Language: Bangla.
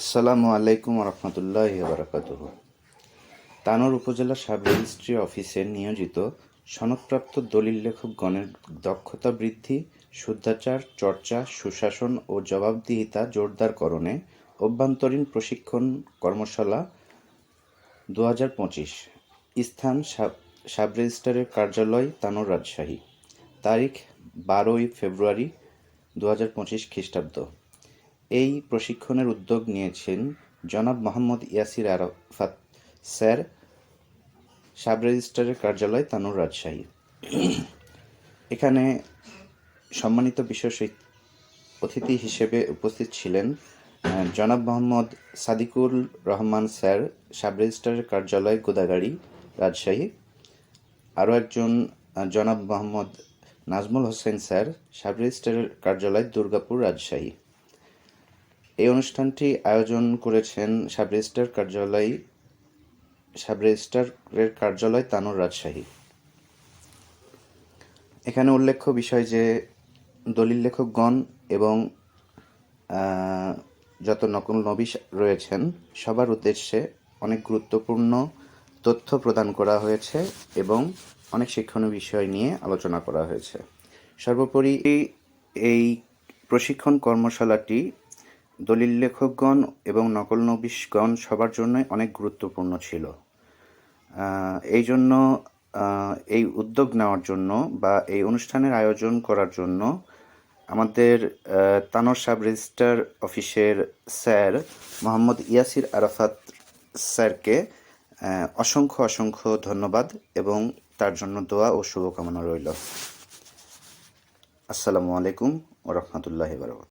আসসালামু আলাইকুম রহমতুল্লাহ বারাকাতুহ তানোর উপজেলা সাব রেজিস্ট্রি অফিসে নিয়োজিত সনদপ্রাপ্ত দলিল লেখকগণের দক্ষতা বৃদ্ধি, শুদ্ধাচার, চর্চা, সুশাসন ও জবাবদিহিতা জোরদারকরণে অভ্যন্তরীণ প্রশিক্ষণ কর্মশালা দু পঁচিশ স্থান সাব সাব রেজিস্ট্রারের কার্যালয় তানোর রাজশাহী। তারিখ বারোই ফেব্রুয়ারি দু হাজার পঁচিশ খ্রিস্টাব্দ। এই প্রশিক্ষণের উদ্যোগ নিয়েছেন জনাব মোহাম্মদ ইয়াসির আরাফাত, স্যার সাব রেজিস্ট্রারের কার্যালয় তানুর রাজশাহী। এখানে সম্মানিত বিশেষ অতিথি হিসেবে উপস্থিত ছিলেন জনাব মোহাম্মদ সাদিকুল রহমান স্যার সাব রেজিস্ট্রারের কার্যালয় গোদাগাড়ি, রাজশাহী। আরও একজন জনাব মোহাম্মদ নাজমুল হোসেন স্যার সাব রেজিস্ট্রারের কার্যালয় দুর্গাপুর, রাজশাহী। এই অনুষ্ঠানটি আয়োজন করেছেন সাব রেজিস্ট্রার কার্যালয় সাব রেজিস্ট্রারের কার্যালয় তানুর রাজশাহী। এখানে উল্লেখ্য বিষয় যে দলিল লেখকগণ এবং যত নকল নবিশ রয়েছেন, সবার উদ্দেশ্যে অনেক গুরুত্বপূর্ণ তথ্য প্রদান করা হয়েছে এবং অনেক শিক্ষণীয় বিষয় নিয়ে আলোচনা করা হয়েছে। সর্বোপরি এই প্রশিক্ষণ কর্মশালাটি দলিল লেখকগণ এবং নকল নবিশগণ সবার জন্যই অনেক গুরুত্বপূর্ণ ছিল। এই জন্য এই উদ্যোগ নেওয়ার জন্য বা এই অনুষ্ঠানের আয়োজন করার জন্য আমাদের তানোর সাব রেজিস্ট্রার অফিসের স্যার মোহাম্মদ ইয়াসির আরাফাত স্যারকে অসংখ্য অসংখ্য ধন্যবাদ এবং তার জন্য দোয়া ও শুভকামনা রইল। আসসালামু আলাইকুম ও রহমতুল্লাহ বারকাত